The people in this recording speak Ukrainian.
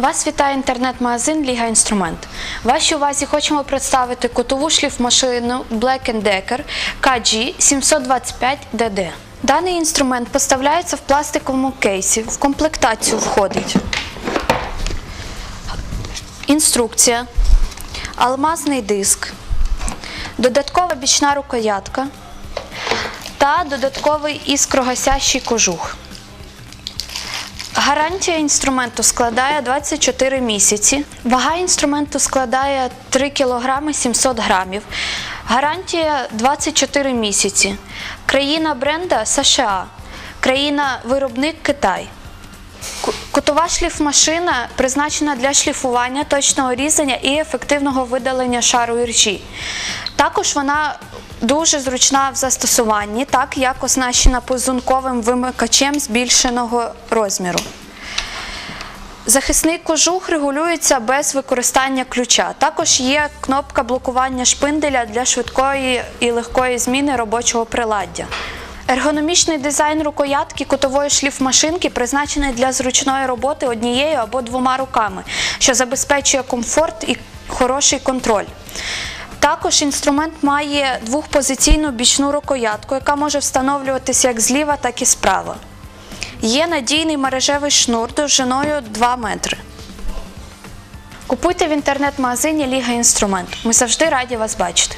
Вас вітає інтернет-магазин Ліга Інструмент. Вашій увазі хочемо представити кутову шліфмашину Black Decker KG 725DD. Даний інструмент поставляється в пластиковому кейсі. В комплектацію входить інструкція, алмазний диск, додаткова бічна рукоятка та додатковий іскрогасящий кожух. Гарантія інструменту складає 24 місяці. Вага інструменту складає 3 кг 700 грамів. Гарантія 24 місяці. Країна бренда США. Країна виробник Китай. Кутова шліфмашина призначена для шліфування, точного різання і ефективного видалення шару іржі. Також вона дуже зручна в застосуванні, так як оснащена позунковим вимикачем збільшеного розміру. Захисний кожух регулюється без використання ключа. Також є кнопка блокування шпинделя для швидкої і легкої зміни робочого приладдя. Ергономічний дизайн рукоятки кутової шліфмашинки призначений для зручної роботи однією або двома руками, що забезпечує комфорт і хороший контроль. Також інструмент має двохпозиційну бічну рукоятку, яка може встановлюватися як зліва, так і справа. Є надійний мережевий шнур довжиною 2 метри. Купуйте в інтернет-магазині Ліга Інструмент. Ми завжди раді вас бачити.